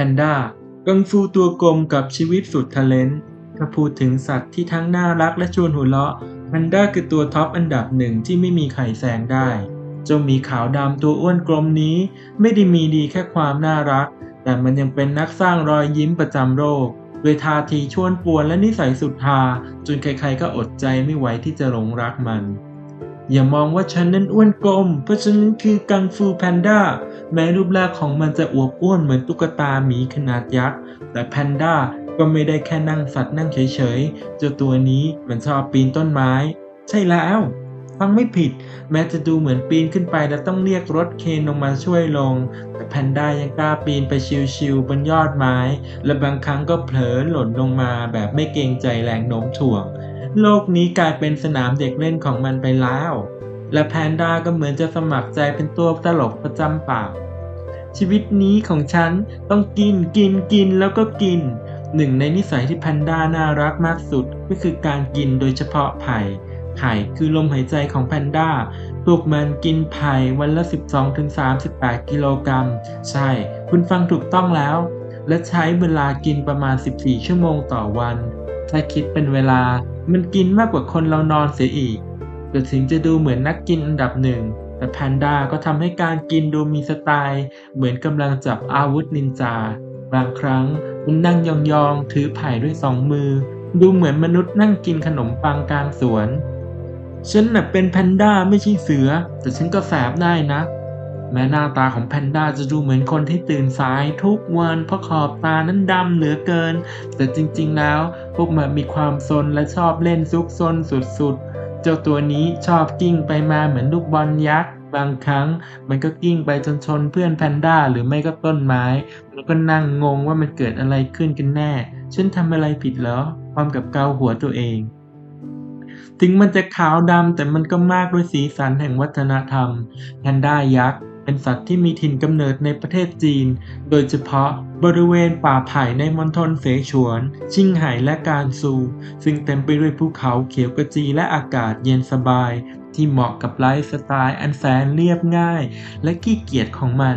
พนด้ากังฟูตัวกลมกับชีวิตสุดทะเลนถ้าพูดถึงสัตว์ที่ทั้งน่ารักและชวนหัวเราะแพนด้าคือตัวท็อปอันดับหนึ่งที่ไม่มีใครแซงได้ เจ้าหมีขาวดำตัวอ้วนกลมนี้ ไม่ได้มีดีแค่ความน่ารัก แต่มันยังเป็นนักสร้างรอยยิ้มประจำโลกโดยท่าทีชวนป่วนและนิสัยสุดฮาจนใครๆก็อดใจไม่ไหวที่จะหลงรักมัน อย่ามองว่าฉันนั้นอ้วนกลม เพราะฉันนั้นคือกังฟูแพนด้า แม้รูปร่างของมันจะอวบอ้วนเหมือนตุ๊กตาหมีขนาดยักษ์ แต่แพนด้าก็ไม่ได้แค่นั่งสัตว์นั่งเฉยๆ เจ้าตัวนี้มันชอบปีนต้นไม้ ใช่แล้วฟังไม่ผิด แม้จะดูเหมือนปีนขึ้นไปแล้วต้องเรียกรถเคนลงมาช่วยลง แต่แพนด้ายังกล้าปีนไปชิวๆบนยอดไม้ และบางครั้งก็เผลอหล่นลงมาแบบไม่เกรงใจแรงโน้มถ่วง โลกนี้กลายเป็นสนามเด็กเล่นของมันไปแล้ว และแพนด้าก็เหมือนจะสมัครใจเป็นตัวตลกประจำปากชีวิตนี้ของฉันต้องกินกินกินแล้วก็กิน หนึ่งในนิสัยที่แพนด้าน่ารักมากสุดก็คือการกินโดยเฉพาะไผ่ไข่คือลมหายใจของแพนด้าพวกมันกินไผ่วันละ 12-38 กิโลกรัม ใช่ คุณฟังถูกต้องแล้ว และใช้เวลากินประมาณ 14 ชั่วโมงต่อวัน ถ้าคิดเป็นเวลา มันกินมากกว่าคนเรานอนเสียอีกแต่ถึงจะดูเหมือนนักกินอันดับหนึ่ง แต่แพนด้าก็ทำให้การกินดูมีสไตล์ เหมือนกำลังจับอาวุธนินจา บางครั้งมันนั่งยองๆ ถือไผ่ด้วยสองมือ ดูเหมือนมนุษย์นั่งกินขนมปังกลางสวน ฉันน่ะเป็นแพนด้าไม่ใช่เสือ แต่ฉันก็แสบได้นะ แม้หน้าตาของแพนด้าจะดูเหมือนคนที่ตื่นสายทุกวันเพราะขอบตานั้นดำเหลือเกิน แต่จริงๆแล้ว พวกมันมีความซนและชอบเล่นซุกซนสุดๆ เจ้าตัวนี้ชอบกิ้งไปมาเหมือนลูกบอลยักษ์บางครั้งมันก็กิ้งไปจนชนเพื่อนแพนด้าหรือไม่ก็ต้นไม้ แล้วก็นั่งงงว่ามันเกิดอะไรขึ้นกันแน่ ฉันทำอะไรผิดเหรอพร้อมกับเกาหัวตัวเอง ถึงมันจะขาวดำแต่มันก็มากด้วยสีสันแห่งวัฒนธรรมแพนด้ายักษ์ เป็นสัตว์ที่มีถิ่นกำเนิดในประเทศจีน โดยเฉพาะบริเวณป่าไผ่ในมณฑลเสฉวน ชิงไห่และการซู ซึ่งเต็มไปด้วยภูเขาเขียวกระจีและอากาศเย็นสบาย ที่เหมาะกับไลฟ์สไตล์อันแสนเรียบง่าย และขี้เกียจของมัน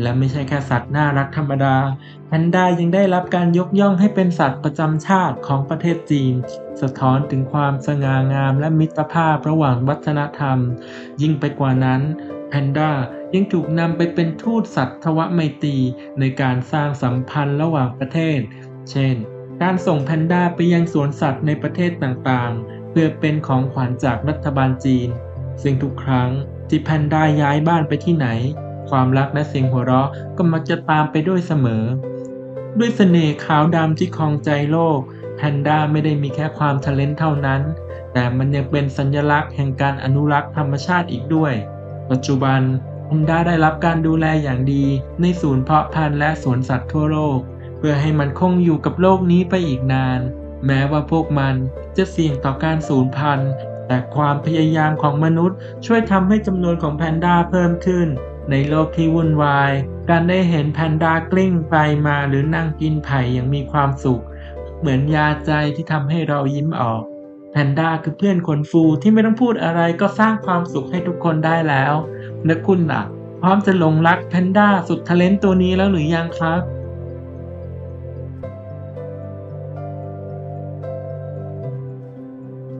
และไม่ใช่แค่สัตว์น่ารักธรรมดาแพนด้ายังได้รับการยกย่องให้เป็นสัตว์ประจำชาติของประเทศจีน สะท้อนถึงความสง่างามและมิตรภาพระหว่างวัฒนธรรม ยิ่งไปกว่านั้น แพนด้ายังถูกนำไปเป็นทูตสัตวไมตรีในการสร้างสัมพันธ์ระหว่างประเทศ เช่น การส่งแพนด้าไปยังสวนสัตว์ในประเทศต่างๆ เพื่อเป็นของขวัญจากรัฐบาลจีน ซึ่งทุกครั้งที่แพนด้าย้ายบ้านไปที่ไหน ความรักและเสียงหัวเราะก็มักจะตามไปด้วยเสมอ ด้วยเสน่ห์ขาวดำที่ครองใจโลก แพนด้าไม่ได้มีแค่ความทะเลนเท่านั้น แต่มันยังเป็นสัญลักษณ์แห่งการอนุรักษ์ธรรมชาติอีกด้วย ปัจจุบันแพนด้าได้รับการดูแลอย่างดีในศูนย์เพาะพันธุ์และสวนสัตว์ทั่วโลก เพื่อให้มันคงอยู่กับโลกนี้ไปอีกนาน แม้ว่าพวกมันจะเสี่ยงต่อการสูญพันธุ์ แต่ความพยายามของมนุษย์ ช่วยทำให้จำนวนของแพนด้าเพิ่มขึ้น ในโลกที่วุ่นวาย การได้เห็นแพนด้ากลิ้งไปมาหรือนั่งกินไผ่อย่างมีความสุข เหมือนยาใจที่ทำให้เรายิ้มออก แพนด้าคือเพื่อนขนฟูที่ไม่ต้องพูดอะไรก็สร้างความสุขให้ทุกคนได้แล้ว และคุณล่ะ พร้อมจะหลงรักแพนด้าสุดทะเลนตัวนี้แล้วหรือยังครับ